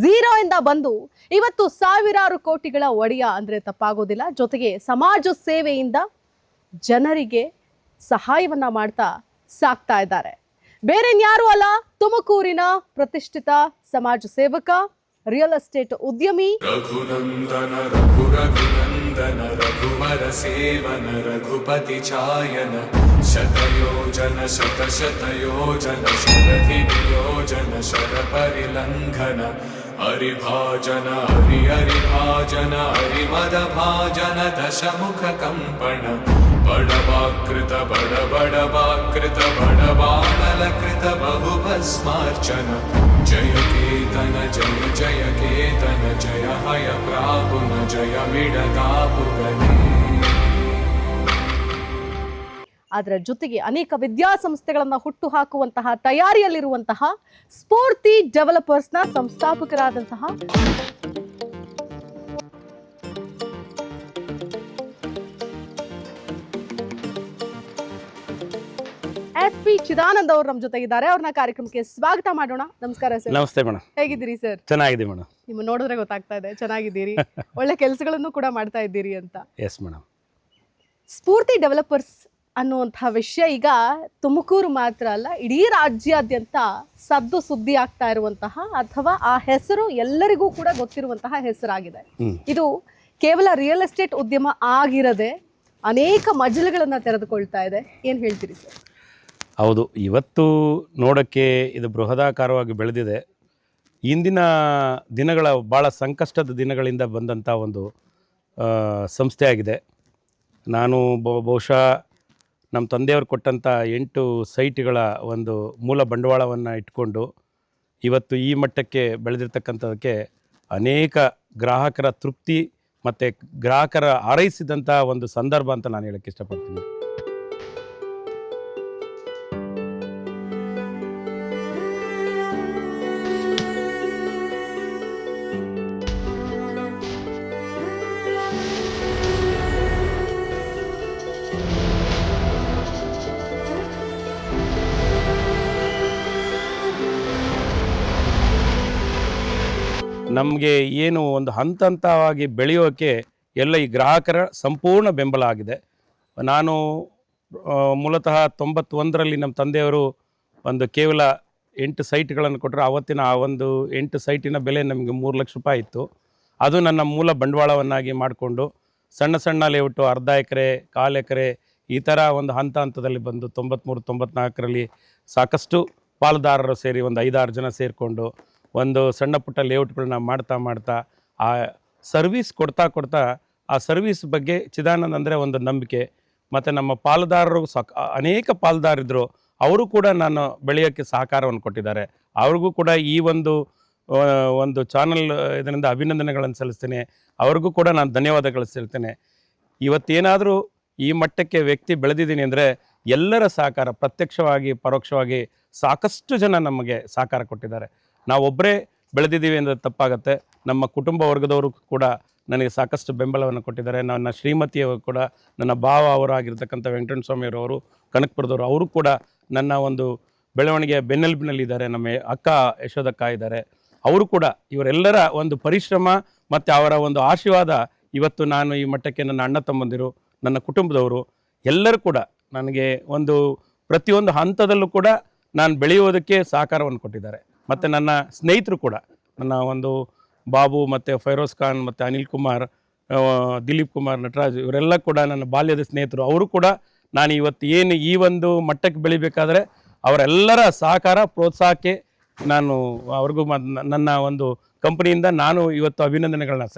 Zero ಇಂದ ಬಂದು ಇವತ್ತು ಸಾವಿರಾರು ಕೋಟಿಗಳ ಒಡೆಯ ಅಂದರೆ ತಪ್ಪಾಗೋದಿಲ್ಲ. ಜೊತೆಗೆ ಸಮಾಜ ಸೇವೆಯಿಂದ ಜನರಿಗೆ ಸಹಾಯವನ್ನು ಮಾಡ್ತಾ ಸಾಕ್ತಾ ಇದ್ದಾರೆ. ಬೇರೆ ಬೇರೆನ್ಯಾರೂ ಅಲ್ಲ, ತುಮಕೂರಿನ ಪ್ರತಿಷ್ಠಿತ ಸಮಾಜ ಸೇವಕ ರಿಯಲ್ ಎಸ್ಟೇಟ್ ಉದ್ಯಮಿ. ರಘುನಂದನ, ರಘು ರಘುನಂದನ, ರಘುವರ ಸೇವನ, ರಘುಪತಿ ಛಾಯನ ಶತಯೋಜನ ಶತ ಶತಯೋಜನ ಶರಥಿ ನಿಯೋಜನ ಶರ ಪರಿಲಂಘನ हरिभाजन हरि हरिभाजन हरिमदभाजन दशमुखकम्पण बडवाकृत बड बडवाकृत बडबाणलकृत बहुभस्मार्चन जय केतन जय जय केतन जय हय प्रापुन जय मिडतापुगने ಅದರ ಜೊತೆಗೆ ಅನೇಕ ವಿದ್ಯಾಸಂಸ್ಥೆಗಳನ್ನು ಹುಟ್ಟು ಹಾಕುವಂತಹ ತಯಾರಿಯಲ್ಲಿರುವಂತಹ ಸ್ಫೂರ್ತಿ ಡೆವಲಪರ್ಸ್ನ ಸಂಸ್ಥಾಪಕರಾದಂತಹ ಎಸ್ ಪಿ ಚಿದಾನಂದ್ ಅವರು ನಮ್ಮ ಜೊತೆ ಇದ್ದಾರೆ. ಅವ್ರನ್ನ ಕಾರ್ಯಕ್ರಮಕ್ಕೆ ಸ್ವಾಗತ ಮಾಡೋಣ. ನಮಸ್ಕಾರ ಸರ್. ನಮಸ್ತೆ ಮೇಡಮ್ ಹೇಗಿದ್ದೀರಿ ಸರ್? ಚೆನ್ನಾಗಿದೆ ಮೇಡಮ್ ನಿಮ್ಮ ನೋಡಿದ್ರೆ ಗೊತ್ತಾಗ್ತಾ ಇದೆ. ಚೆನ್ನಾಗಿದ್ದೀರಿ. ಒಳ್ಳೆ ಕೆಲಸಗಳನ್ನು ಕೂಡ ಮಾಡ್ತಾ ಇದ್ದೀರಿ ಅಂತ. ಎಸ್ ಮೇಡಮ್ ಸ್ಫೂರ್ತಿ ಡೆವಲಪರ್ಸ್ ಅನ್ನುವಂಥ ವಿಷಯ ಈಗ ತುಮಕೂರು ಮಾತ್ರ ಅಲ್ಲ ಇಡೀ ರಾಜ್ಯಾದ್ಯಂತ ಸದ್ದು ಸುದ್ದಿ ಆಗ್ತಾ ಇರುವಂತಹ ಅಥವಾ ಆ ಹೆಸರು ಎಲ್ಲರಿಗೂ ಕೂಡ ಗೊತ್ತಿರುವಂತಹ ಹೆಸರಾಗಿದೆ. ಇದು ಕೇವಲ ರಿಯಲ್ ಎಸ್ಟೇಟ್ ಉದ್ಯಮ ಆಗಿರದೆ ಅನೇಕ ಮಜಲುಗಳನ್ನು ತೆರೆದುಕೊಳ್ತಾ ಇದೆ. ಏನು ಹೇಳ್ತೀರಿ ಸರ್? ಹೌದು ಇವತ್ತು ನೋಡೋಕ್ಕೆ ಇದು ಬೃಹದಾಕಾರವಾಗಿ ಬೆಳೆದಿದೆ. ಇಂದಿನ ದಿನಗಳ ಭಾಳ ಸಂಕಷ್ಟದ ದಿನಗಳಿಂದ ಬಂದಂಥ ಒಂದು ಸಂಸ್ಥೆಯಾಗಿದೆ. ಆಗಿದೆ ನಾನು ಬಹು- ಬಹುಶಃ ನಮ್ಮ ತಂದೆಯವರು ಕೊಟ್ಟಂಥ ಎಂಟು ಸೈಟ್ಗಳ ಒಂದು ಮೂಲ ಬಂಡವಾಳವನ್ನು ಇಟ್ಕೊಂಡು ಇವತ್ತು ಈ ಮಟ್ಟಕ್ಕೆ ಬೆಳೆದಿರ್ತಕ್ಕಂಥದಕ್ಕೆ ಅನೇಕ ಗ್ರಾಹಕರ ತೃಪ್ತಿ ಮತ್ತು ಗ್ರಾಹಕರ ಹಾರೈಸಿದಂಥ ಒಂದು ಸಂದರ್ಭ ಅಂತ ನಾನು ಹೇಳೋಕ್ಕೆ ಇಷ್ಟಪಡ್ತೀನಿ. ನಮಗೆ ಏನು ಒಂದು ಹಂತ ಹಂತವಾಗಿ ಬೆಳೆಯೋಕ್ಕೆ ಎಲ್ಲ ಈ ಗ್ರಾಹಕರ ಸಂಪೂರ್ಣ ಬೆಂಬಲ ಆಗಿದೆ. ನಾನು ಮೂಲತಃ ತೊಂಬತ್ತೊಂದರಲ್ಲಿ ನಮ್ಮ ತಂದೆಯವರು ಒಂದು ಕೇವಲ ಎಂಟು ಸೈಟ್ಗಳನ್ನು ಕೊಟ್ಟರು ಆವತ್ತಿನ ಆ ಒಂದು ಎಂಟು ಸೈಟಿನ ಬೆಲೆ ನಮಗೆ ಮೂರು ಲಕ್ಷ ರೂಪಾಯಿ ಇತ್ತು. ಅದು ನನ್ನ ಮೂಲ ಬಂಡವಾಳವನ್ನಾಗಿ ಮಾಡಿಕೊಂಡು ಸಣ್ಣ ಸಣ್ಣ ಲೇಔಟು, ಅರ್ಧ ಎಕರೆ, ಕಾಲು ಎಕರೆ ಈ ಥರ ಒಂದು ಹಂತ ಹಂತದಲ್ಲಿ ಬಂದು ತೊಂಬತ್ತ್ಮೂರು ತೊಂಬತ್ನಾಲ್ಕರಲ್ಲಿ ಸಾಕಷ್ಟು ಪಾಲುದಾರರು ಸೇರಿ ಒಂದು ಐದಾರು ಜನ ಸೇರಿಕೊಂಡು ಒಂದು ಸಣ್ಣ ಪುಟ್ಟ ಲೇಔಟ್ಗಳನ್ನ ಮಾಡ್ತಾ ಮಾಡ್ತಾ ಆ ಸರ್ವಿಸ್ ಕೊಡ್ತಾ ಕೊಡ್ತಾ ಆ ಸರ್ವಿಸ್ ಬಗ್ಗೆ ಚಿದಾನಂದ್ ಅಂದರೆ ಒಂದು ನಂಬಿಕೆ. ಮತ್ತು ನಮ್ಮ ಪಾಲುದಾರರು ಸಾಕ್ ಅನೇಕ ಪಾಲುದಾರಿದ್ರು, ಅವರು ಕೂಡ ನಾನು ಬೆಳೆಯೋಕ್ಕೆ ಸಹಕಾರವನ್ನು ಕೊಟ್ಟಿದ್ದಾರೆ. ಅವ್ರಿಗೂ ಕೂಡ ಈ ಒಂದು ಒಂದು ಚಾನಲ್ ಇದರಿಂದ ಅಭಿನಂದನೆಗಳನ್ನು ಸಲ್ಲಿಸ್ತೇನೆ. ಅವ್ರಿಗೂ ಕೂಡ ನಾನು ಧನ್ಯವಾದಗಳು ಸಲ್ಲಿಸ್ತೇನೆ. ಇವತ್ತೇನಾದರೂ ಈ ಮಟ್ಟಕ್ಕೆ ವ್ಯಕ್ತಿ ಬೆಳೆದಿದ್ದೀನಿ ಅಂದರೆ ಎಲ್ಲರ ಸಹಕಾರ ಪ್ರತ್ಯಕ್ಷವಾಗಿ, ಪರೋಕ್ಷವಾಗಿ ಸಾಕಷ್ಟು ಜನ ನಮಗೆ ಸಹಕಾರ ಕೊಟ್ಟಿದ್ದಾರೆ. ನಾವೊಬ್ಬರೇ ಬೆಳೆದಿದ್ದೀವಿ ಅಂದರೆ ತಪ್ಪಾಗತ್ತೆ. ನಮ್ಮ ಕುಟುಂಬ ವರ್ಗದವರು ಕೂಡ ನನಗೆ ಸಾಕಷ್ಟು ಬೆಂಬಲವನ್ನು ಕೊಟ್ಟಿದ್ದಾರೆ. ನನ್ನ ಶ್ರೀಮತಿಯವರು ಕೂಡ, ನನ್ನ ಭಾವ ಅವರಾಗಿರ್ತಕ್ಕಂಥ ವೆಂಕಟರಮಣ ಸ್ವಾಮಿಯವರು ಕನಕಪುರದವರು, ಅವರು ಕೂಡ ನನ್ನ ಒಂದು ಬೆಳವಣಿಗೆಯ ಬೆನ್ನೆಲುಬಿನಲ್ಲಿದ್ದಾರೆ. ನಮ್ಮ ಅಕ್ಕ ಯಶೋದಕ್ಕ ಇದ್ದಾರೆ. ಅವರು ಕೂಡ ಇವರೆಲ್ಲರ ಒಂದು ಪರಿಶ್ರಮ ಮತ್ತು ಅವರ ಒಂದು ಆಶೀರ್ವಾದ ಇವತ್ತು ನಾನು ಈ ಮಟ್ಟಕ್ಕೆ ನನ್ನ ಅಣ್ಣ ತಮ್ಮಂದಿರು, ನನ್ನ ಕುಟುಂಬದವರು, ಎಲ್ಲರೂ ಕೂಡ ನನಗೆ ಒಂದು ಪ್ರತಿಯೊಂದು ಹಂತದಲ್ಲೂ ಕೂಡ ನಾನು ಬೆಳೆಯುವುದಕ್ಕೆ ಸಹಕಾರವನ್ನು ಕೊಟ್ಟಿದ್ದಾರೆ. ಮತ್ತು ನನ್ನ ಸ್ನೇಹಿತರು ಕೂಡ, ನನ್ನ ಒಂದು ಬಾಬು ಮತ್ತು ಫೈರೋಜ್ ಖಾನ್ ಮತ್ತು ಅನಿಲ್ ಕುಮಾರ್ ದಿಲೀಪ್ ಕುಮಾರ್, ನಟರಾಜ್, ಇವರೆಲ್ಲ ಕೂಡ ನನ್ನ ಬಾಲ್ಯದ ಸ್ನೇಹಿತರು. ಅವರು ಕೂಡ ನಾನು ಇವತ್ತು ಏನು ಈ ಒಂದು ಮಟ್ಟಕ್ಕೆ ಬೆಳಿಬೇಕಾದ್ರೆ ಅವರೆಲ್ಲರ ಸಹಕಾರ, ಪ್ರೋತ್ಸಾಹಕ್ಕೆ ನಾನು ಅವ್ರಿಗೂ ನನ್ನ ಒಂದು ಕಂಪನಿಯಿಂದ ನಾನು ಇವತ್ತು ಅಭಿನಂದನೆಗಳನ್ನ